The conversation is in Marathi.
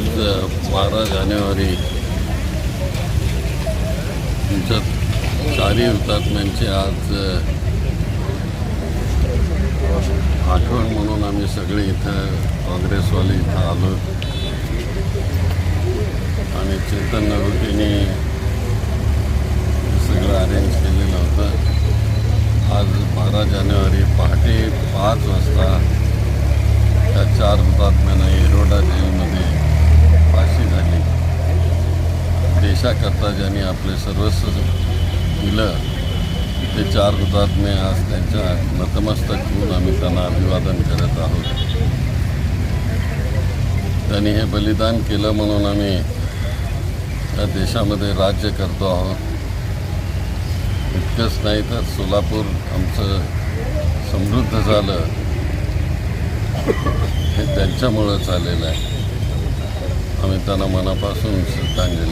आज बारा जानेवारी. तुमच्या चारही हुतात्म्यांची आज आठवण म्हणून आम्ही सगळे इथं काँग्रेसवाले इथं आलो. आणि चेतन नरोटेने सगळं अरेंज केलेलं होतं. आज बारा जानेवारी पहाटे पाच वाजता त्या चार हुतात्म्यांना देशाकरता ज्यांनी आपले सर्वस्व दिलं ते चार हुतात्मे आज त्यांच्या नतमस्तक होऊन आम्ही त्यांना अभिवादन करत आहोत. त्यांनी हे बलिदान केलं म्हणून आम्ही या देशामध्ये राज्य करतो आहोत. इतकंच नाही तर सोलापूर आमचं समृद्ध झालं. हे त्यांच्यामुळं चाललेलं आहे. आम्ही त्यांना मनापासून श्रद्धांजली